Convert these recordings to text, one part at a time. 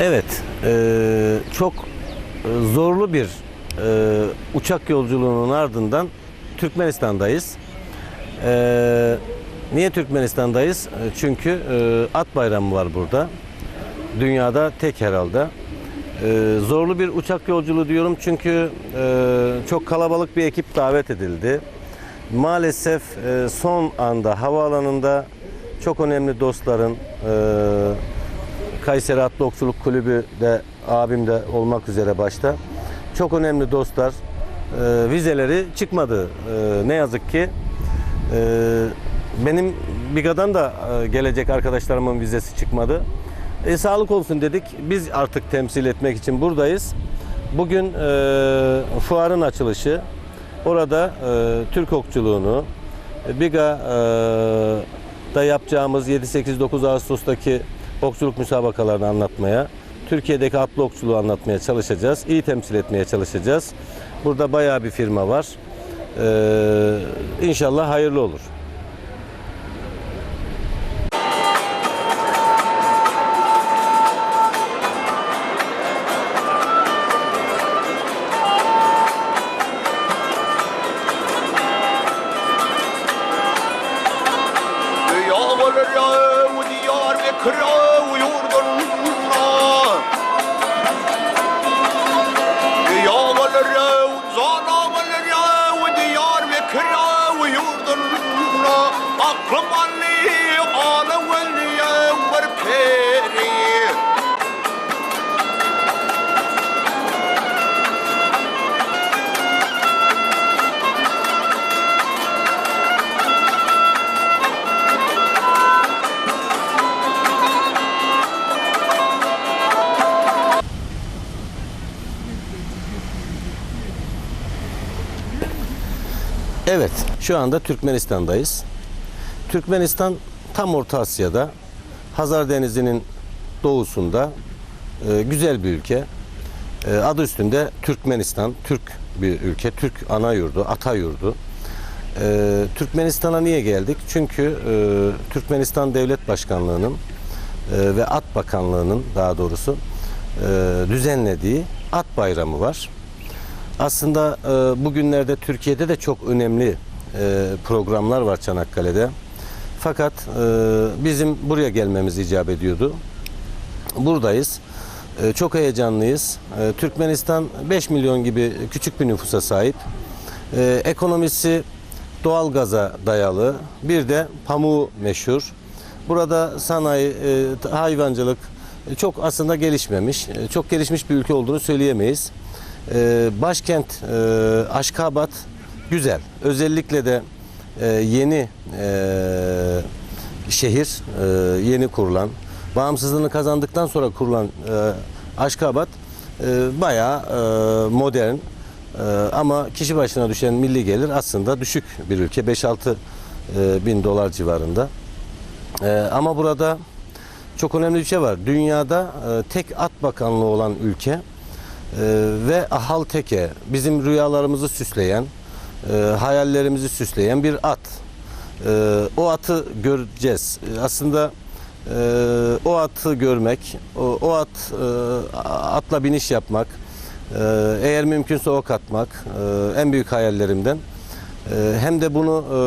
Evet, e, çok e, zorlu bir e, uçak yolculuğunun ardından Türkmenistan'dayız. E, niye Türkmenistan'dayız? E, Çünkü e, at bayramı var burada. Dünyada tek herhalde. E, zorlu bir uçak yolculuğu diyorum çünkü e, çok kalabalık bir ekip davet edildi. Maalesef e, son anda havaalanında çok önemli dostların e, Kayseri Atlı Okçuluk Kulübü de abim de olmak üzere başta çok önemli dostlar e, vizeleri çıkmadı E, ne yazık ki. E, benim Biga'dan da e, gelecek arkadaşlarımın vizesi çıkmadı. E, sağlık olsun dedik. Biz artık temsil etmek için buradayız. Bugün e, fuarın açılışı. Orada e, Türk okçuluğunu, Biga e, da yapacağımız 7-8-9 Ağustos'taki okçuluk müsabakalarını anlatmaya, Türkiye'deki atlı okçuluğu anlatmaya çalışacağız. İyi temsil etmeye çalışacağız. Burada bayağı bir firma var. Ee, inşallah hayırlı olur. Evet, şu anda Türkmenistan'dayız. Türkmenistan tam Orta Asya'da, Hazar Denizi'nin doğusunda e, güzel bir ülke. E, adı üstünde Türkmenistan, Türk bir ülke, Türk ana yurdu, ata yurdu. E, Türkmenistan'a niye geldik? Çünkü e, Türkmenistan Devlet Başkanlığı'nın e, ve At Bakanlığı'nın daha doğrusu e, düzenlediği At Bayramı var. Aslında e, bugünlerde Türkiye'de de çok önemli e, programlar var Çanakkale'de. Fakat e, bizim buraya gelmemiz icap ediyordu. Buradayız. E, çok heyecanlıyız. E, Türkmenistan 5 milyon gibi küçük bir nüfusa sahip. E, ekonomisi doğal gaza dayalı. Bir de pamuğu meşhur. Burada sanayi, e, hayvancılık e, çok aslında gelişmemiş. E, Çok gelişmiş bir ülke olduğunu söyleyemeyiz. E, Başkent e, Aşkabat güzel. Özellikle de e, yeni e, şehir, e, yeni kurulan, bağımsızlığını kazandıktan sonra kurulan e, Aşkabat e, bayağı e, modern, ee, ama kişi başına düşen milli gelir aslında düşük bir ülke. 5-6 e, bin dolar civarında. Ee, ama burada çok önemli bir şey var. Dünyada e, tek at bakanlığı olan ülke e, ve ahal teke bizim rüyalarımızı süsleyen, e, hayallerimizi süsleyen bir at. E, o atı göreceğiz. E, Aslında e, o atı görmek, o, o at e, atla biniş yapmak, ee, Eğer mümkünse ok atmak e, en büyük hayallerimden. Ee, Hem de bunu e,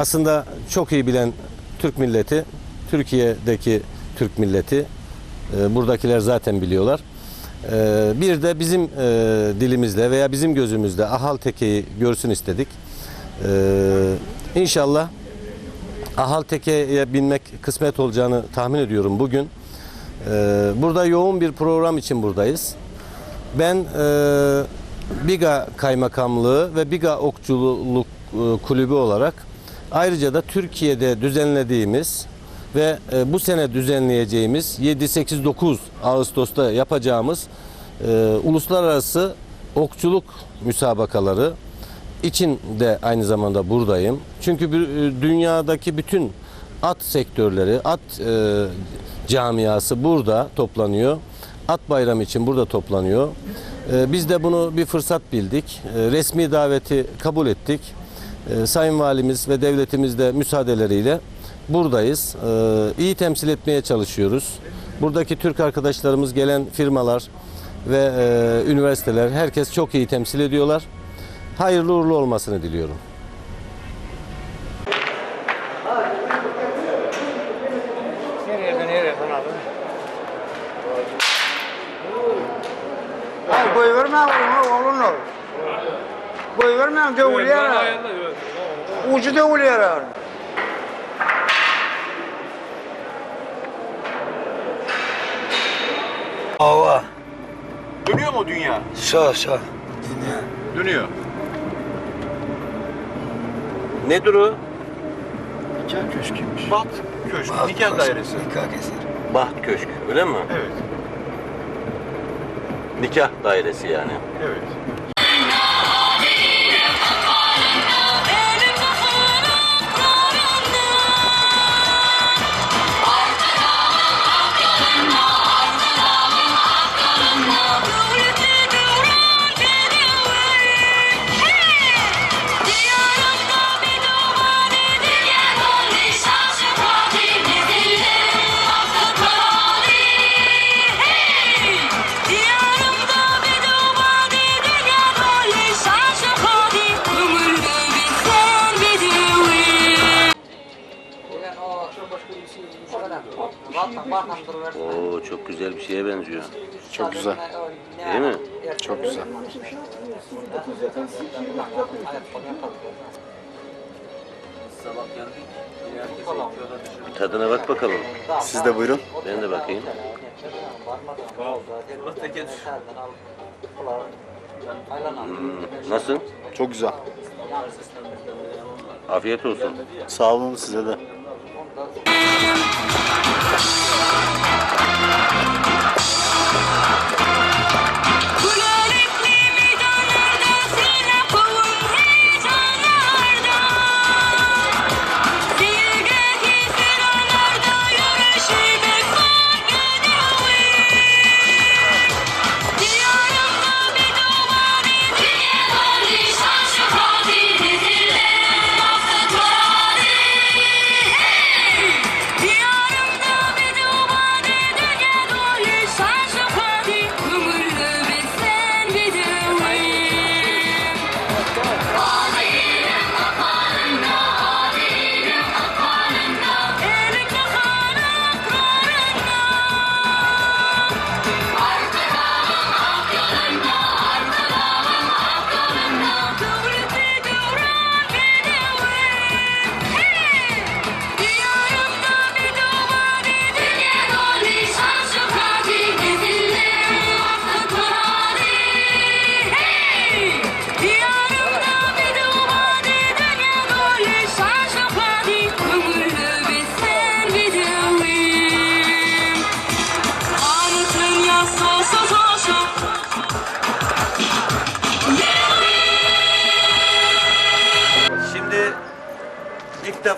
aslında çok iyi bilen Türk milleti, Türkiye'deki Türk milleti, e, buradakiler zaten biliyorlar. Ee, Bir de bizim e, dilimizde veya bizim gözümüzde ahal tekeyi görsün istedik. Ee, İnşallah ahal tekeye binmek kısmet olacağını tahmin ediyorum bugün. Ee, Burada yoğun bir program için buradayız. Ben e, Biga Kaymakamlığı ve Biga Okçuluk e, Kulübü olarak ayrıca da Türkiye'de düzenlediğimiz ve e, bu sene düzenleyeceğimiz 7-8-9 Ağustos'ta yapacağımız e, uluslararası okçuluk müsabakaları için de aynı zamanda buradayım. Çünkü e, dünyadaki bütün at sektörleri, at camiası burada toplanıyor. At bayramı için burada toplanıyor. Biz de bunu bir fırsat bildik. Resmi daveti kabul ettik. Sayın Valimiz ve devletimiz de müsaadeleriyle buradayız. E, iyi temsil etmeye çalışıyoruz. Buradaki Türk arkadaşlarımız gelen firmalar ve e, üniversiteler herkes çok iyi temsil ediyorlar. Hayırlı uğurlu olmasını diliyorum. Koy verme oğlum oğlum. Koy verme de uluyara. Ucu da uluyara. Hava. Dönüyor mu dünya? Sağ sağ. Dönüyor. Nedir o? Nikah köşküymüş. Bat Köşk, nikah dairesi. Nikah keser. Baht Köşk öyle mi? Evet, Nikah dairesi yani. evet. Çok güzel bir şeye benziyor. Çok güzel. Değil mi? Çok güzel. Bir tadına bak bakalım. Siz de buyurun. Ben de bakayım. Hmm, nasıl? Çok güzel. Afiyet olsun. Sağ olun size de. ピッ!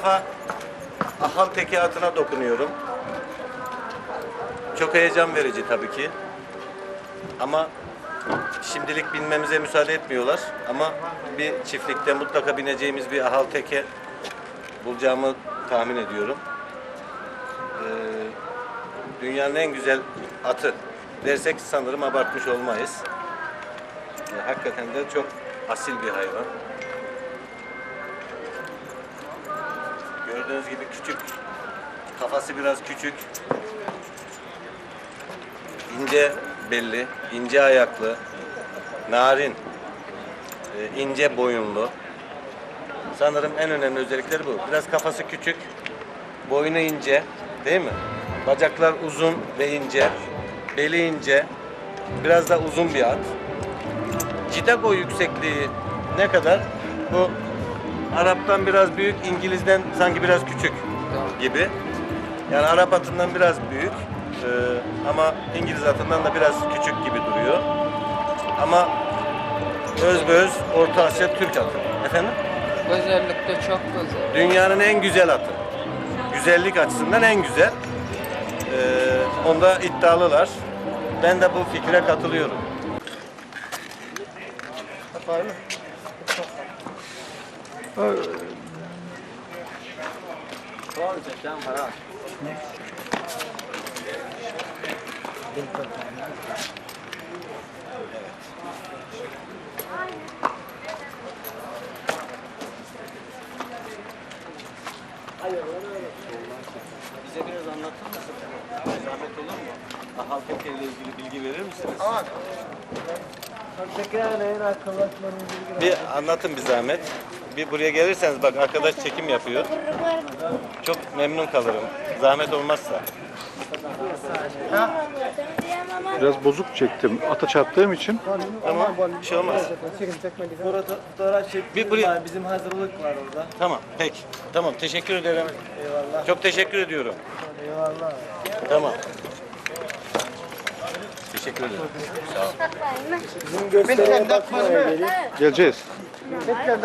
Defa ahal tekiyatına dokunuyorum. Çok heyecan verici tabii ki. Ama şimdilik binmemize müsaade etmiyorlar. Ama bir çiftlikte mutlaka bineceğimiz bir ahal teke bulacağımı tahmin ediyorum. Ee, dünyanın en güzel atı dersek sanırım abartmış olmayız. Ee, hakikaten de çok asil bir hayvan. Gördüğünüz gibi küçük. Kafası biraz küçük. İnce belli, ince ayaklı, narin, e, ince boyunlu. Sanırım en önemli özellikleri bu. Biraz kafası küçük, boynu ince, değil mi? Bacaklar uzun ve ince, beli ince, biraz da uzun bir at. Citago yüksekliği ne kadar? Bu Arap'tan biraz büyük, İngiliz'den sanki biraz küçük gibi. Yani Arap atından biraz büyük e, ama İngiliz atından da biraz küçük gibi duruyor. Ama özbeöz Orta Asya Türk atı. Efendim? Özellikle çok güzel. Dünyanın en güzel atı. Güzellik açısından en güzel. E, onda iddialılar. Ben de bu fikre katılıyorum. Bize biraz anlatır mısın? Zahmet olur mu? Ahalteke ile ilgili bilgi verir misiniz? Bir anlatın bir zahmet. Bir buraya gelirseniz bak arkadaş çekim yapıyor. Çok memnun kalırım. Zahmet olmazsa. Biraz bozuk çektim. Ata çarptığım için. Ama bir şey olmaz. Burada fotoğraf Bir buraya- var. Bizim hazırlık var orada. Tamam peki. Tamam teşekkür ederim. Eyvallah. Çok teşekkür ediyorum. Eyvallah. Tamam. Teşekkür ederim. Sağ bakmaya gelin.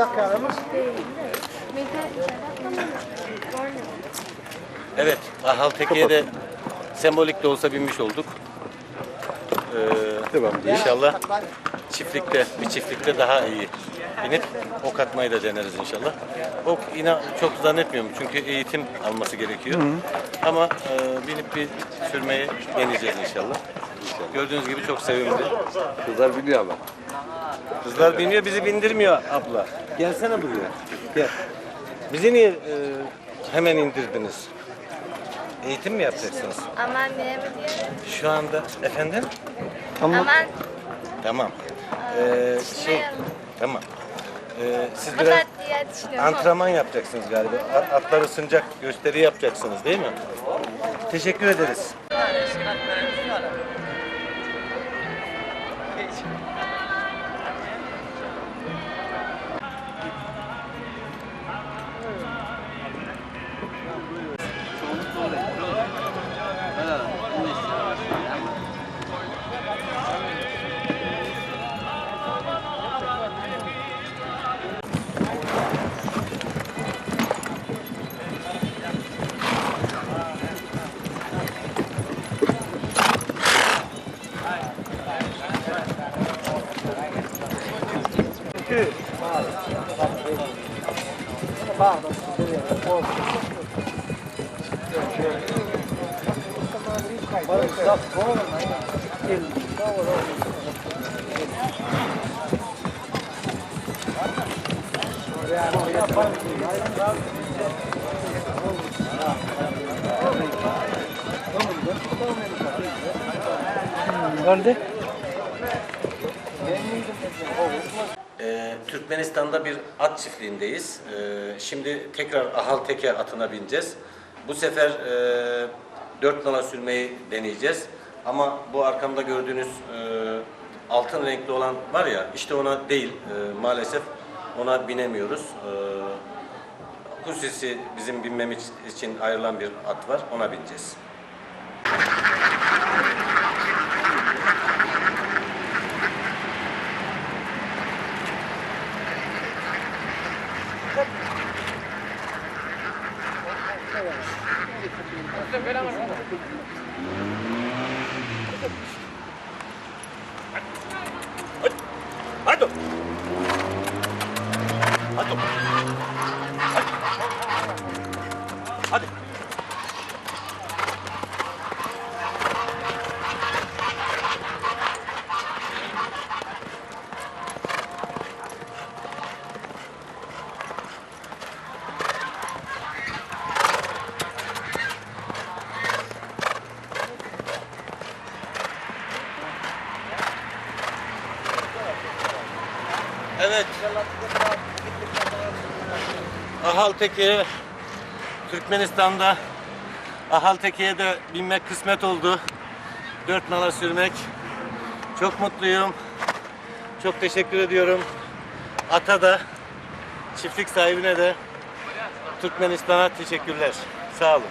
Geleceğiz. Evet, Ahalteke'ye de sembolik de olsa binmiş olduk. Ee, Devam edelim. İnşallah çiftlikte, bir çiftlikte daha iyi binip ok atmayı da deneriz inşallah. Ok inan çok zannetmiyorum çünkü eğitim alması gerekiyor. Ama e, binip bir sürmeyi deneyeceğiz inşallah. Gördüğünüz gibi çok sevimli. Kızlar biliyor ama. Kızlar biniyor, bizi bindirmiyor abla. Gelsene buraya. Gel. Bizi niye e, hemen indirdiniz? Eğitim mi yapacaksınız? Aman ne mi diyorum? Şu anda efendim? Aman Tamam. Ee, şey, tamam. Ee, siz biraz da diye düşünüyorum. antrenman yapacaksınız galiba. At- Atlar ısınacak, gösteri yapacaksınız değil mi? Teşekkür ederiz. Ee, Türkmenistan'da bir at çiftliğindeyiz. Ee, şimdi tekrar Ahalteke atına bineceğiz. Bu sefer e, dört nala sürmeyi deneyeceğiz. Ama bu arkamda gördüğünüz e, altın renkli olan var ya işte ona değil e, maalesef ona binemiyoruz. E, Husisi bizim binmem için ayrılan bir at var ona bineceğiz. Ahalteke'ye Türkmenistan'da Ahalteke'ye de binmek kısmet oldu. Dört nala sürmek. Çok mutluyum. Çok teşekkür ediyorum. Ata da çiftlik sahibine de Türkmenistan'a teşekkürler. Sağ olun.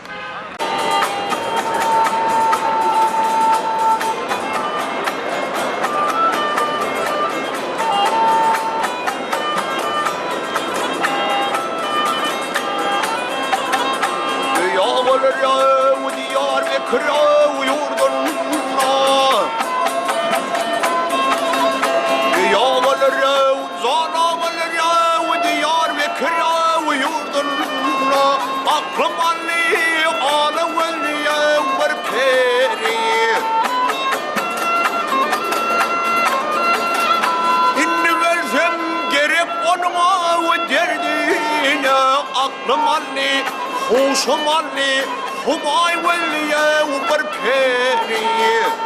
aklım anne, hoşum anne, humay veliye uber periye.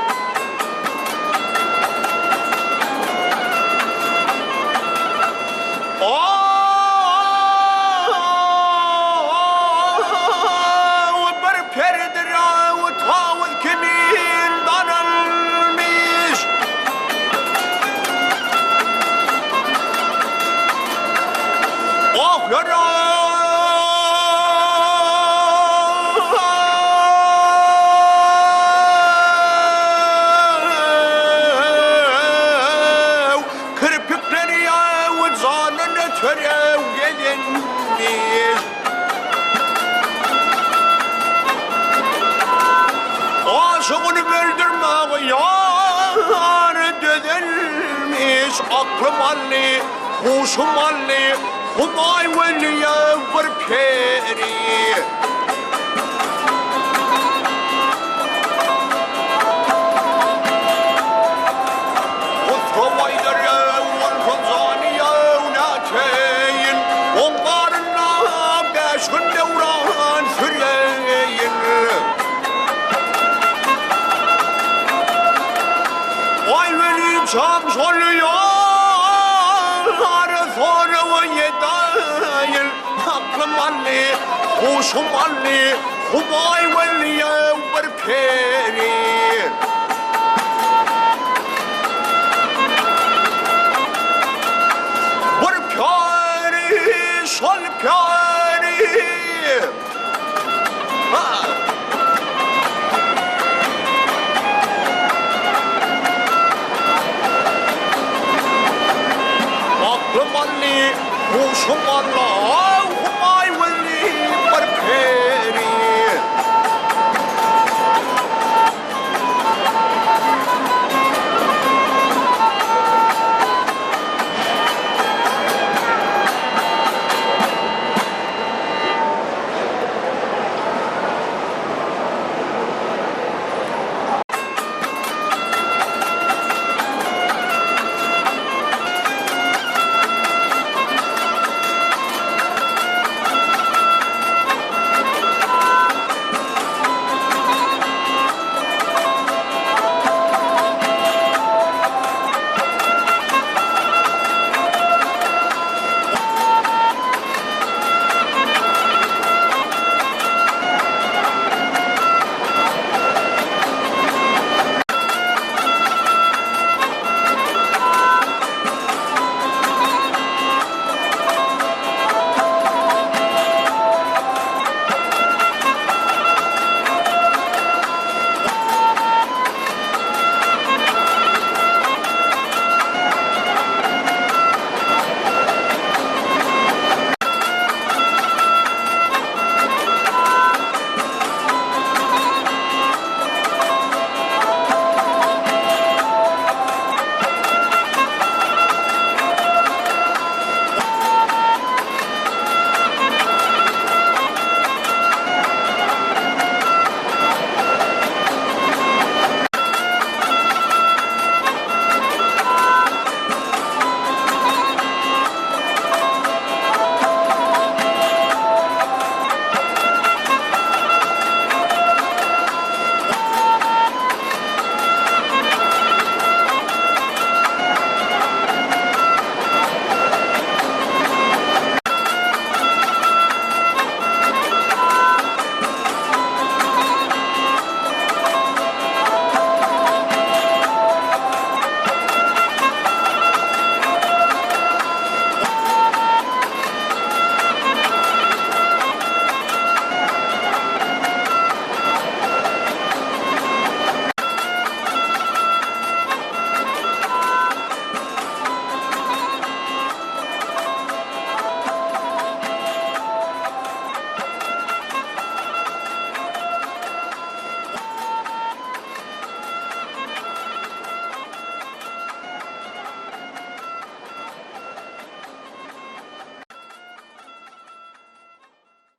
Huşum alli Humay veliye